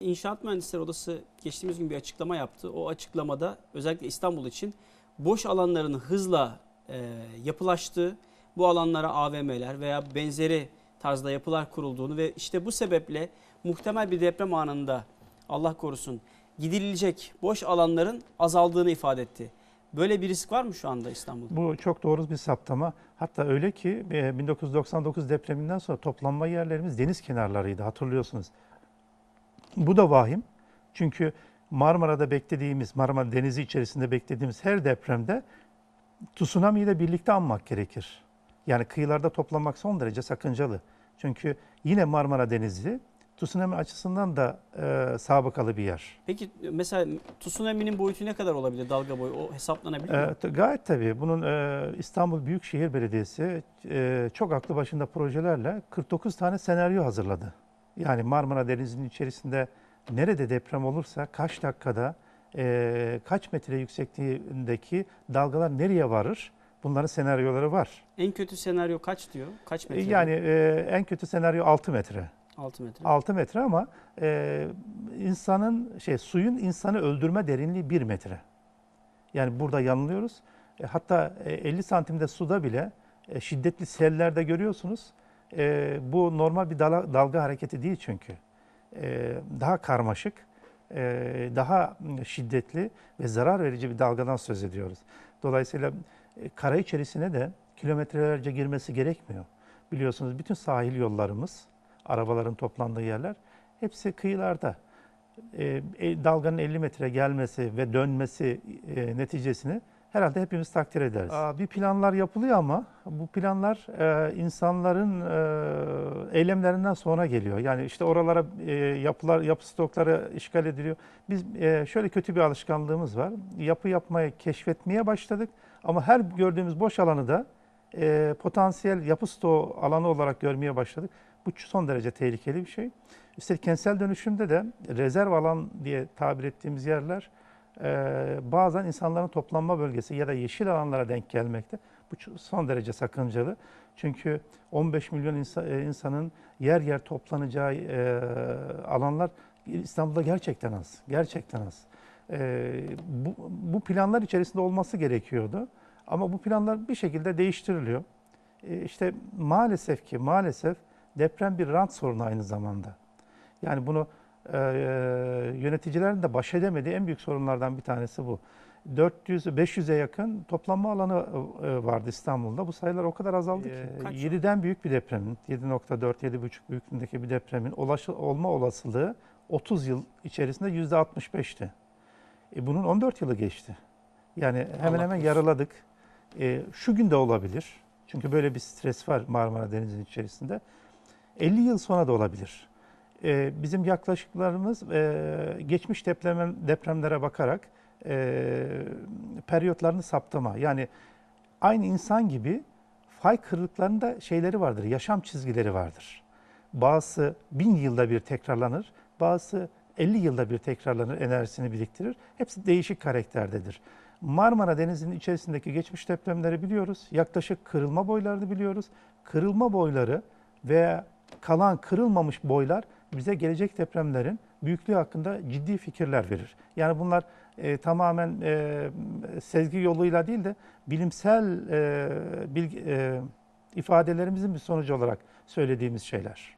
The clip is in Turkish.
İnşaat Mühendisleri Odası geçtiğimiz gün bir açıklama yaptı. O açıklamada özellikle İstanbul için boş alanların hızla e, yapılaştığı, bu alanlara AVM'ler veya benzeri tarzda yapılar kurulduğunu ve işte bu sebeple muhtemel bir deprem anında Allah korusun gidirilecek boş alanların azaldığını ifade etti. Böyle bir risk var mı şu anda İstanbul'da? Bu çok doğru bir saptama. Hatta öyle ki e, 1999 depreminden sonra toplanma yerlerimiz deniz kenarlarıydı hatırlıyorsunuz. Bu da vahim. Çünkü Marmara'da beklediğimiz, Marmara Denizi içerisinde beklediğimiz her depremde tsunami'yi de birlikte anmak gerekir. Yani kıyılarda toplanmak son derece sakıncalı. Çünkü yine Marmara Denizi tsunami açısından da e, sabıkalı bir yer. Peki mesela tsunami'nin boyutu ne kadar olabilir dalga boyu? O hesaplanabilir mi? E, gayet tabii. Bunun e, İstanbul Büyükşehir Belediyesi e, çok aklı başında projelerle 49 tane senaryo hazırladı. Yani Marmara Denizi'nin içerisinde nerede deprem olursa kaç dakikada e, kaç metre yüksekliğindeki dalgalar nereye varır? Bunların senaryoları var. En kötü senaryo kaç diyor? Kaç E, metre? Yani e, en kötü senaryo 6 metre. 6 metre. 6 metre ama e, insanın şey suyun insanı öldürme derinliği 1 metre. Yani burada yanılıyoruz. E, hatta e, 50 santimde suda bile e, şiddetli sellerde görüyorsunuz. E, bu normal bir dala- dalga hareketi değil çünkü. E, daha karmaşık, e, daha şiddetli ve zarar verici bir dalgadan söz ediyoruz. Dolayısıyla e, kara içerisine de kilometrelerce girmesi gerekmiyor. Biliyorsunuz bütün sahil yollarımız, arabaların toplandığı yerler hepsi kıyılarda. E, dalganın 50 metre gelmesi ve dönmesi e, neticesini herhalde hepimiz takdir ederiz. Bir planlar yapılıyor ama bu planlar e, insanların e, eylemlerinden sonra geliyor. Yani işte oralara e, yapılar, yapı stokları işgal ediliyor. Biz şöyle kötü bir alışkanlığımız var. Yapı yapmayı keşfetmeye başladık ama her gördüğümüz boş alanı da potansiyel yapı stoğu alanı olarak görmeye başladık. Bu son derece tehlikeli bir şey. Üstelik kentsel dönüşümde de rezerv alan diye tabir ettiğimiz yerler e, bazen insanların toplanma bölgesi ya da yeşil alanlara denk gelmekte. Bu son derece sakıncalı. Çünkü 15 milyon insa- e, insanın yer yer toplanacağı e, alanlar İstanbul'da gerçekten az. Gerçekten az. E, bu, bu planlar içerisinde olması gerekiyordu. Ama bu planlar bir şekilde değiştiriliyor. E, işte maalesef ki maalesef deprem bir rant sorunu aynı zamanda. Yani bunu e, yöneticilerin de baş edemediği en büyük sorunlardan bir tanesi bu. 400-500'e yakın toplanma alanı e, vardı İstanbul'da. Bu sayılar o kadar azaldı ki. Kaç? 7'den büyük bir depremin, 7.4-7.5 büyüklüğündeki bir depremin ulaşı, olma olasılığı 30 yıl içerisinde %65'ti. E, bunun 14 yılı geçti. Yani hemen Allah hemen korusun. yarıladık. E, şu gün de olabilir. Çünkü böyle bir stres var Marmara Denizi'nin içerisinde. 50 yıl sonra da olabilir. E, bizim yaklaşıklarımız e, geçmiş deprem, depremlere bakarak e, periyotlarını saptama. Yani aynı insan gibi fay kırıklarında şeyleri vardır, yaşam çizgileri vardır. Bazısı bin yılda bir tekrarlanır, bazısı 50 yılda bir tekrarlanır, enerjisini biriktirir. Hepsi değişik karakterdedir. Marmara Denizi'nin içerisindeki geçmiş depremleri biliyoruz. Yaklaşık kırılma boylarını biliyoruz. Kırılma boyları ve kalan kırılmamış boylar bize gelecek depremlerin büyüklüğü hakkında ciddi fikirler verir. Yani bunlar e, tamamen e, sezgi yoluyla değil de bilimsel e, bilgi, e, ifadelerimizin bir sonucu olarak söylediğimiz şeyler.